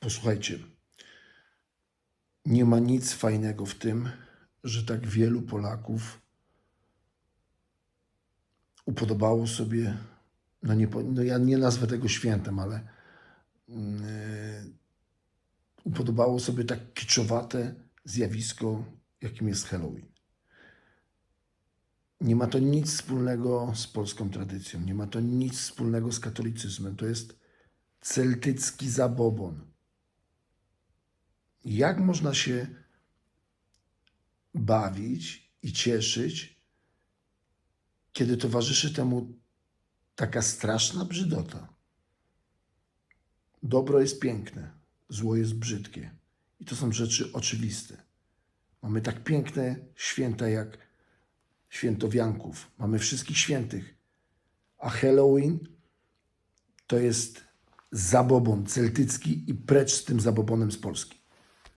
Posłuchajcie, nie ma nic fajnego w tym, że tak wielu Polaków upodobało sobie, no, nie, no ja nie nazwę tego świętem, ale e, upodobało sobie tak kiczowate zjawisko, jakim jest Halloween. Nie ma to nic wspólnego z polską tradycją, nie ma to nic wspólnego z katolicyzmem. To jest celtycki zabobon. Jak można się bawić i cieszyć, kiedy towarzyszy temu taka straszna brzydota? Dobro jest piękne, zło jest brzydkie. I to są rzeczy oczywiste. Mamy tak piękne święta jak święto wianków. Mamy wszystkich świętych. A Halloween to jest zabobon celtycki i precz z tym zabobonem z Polski.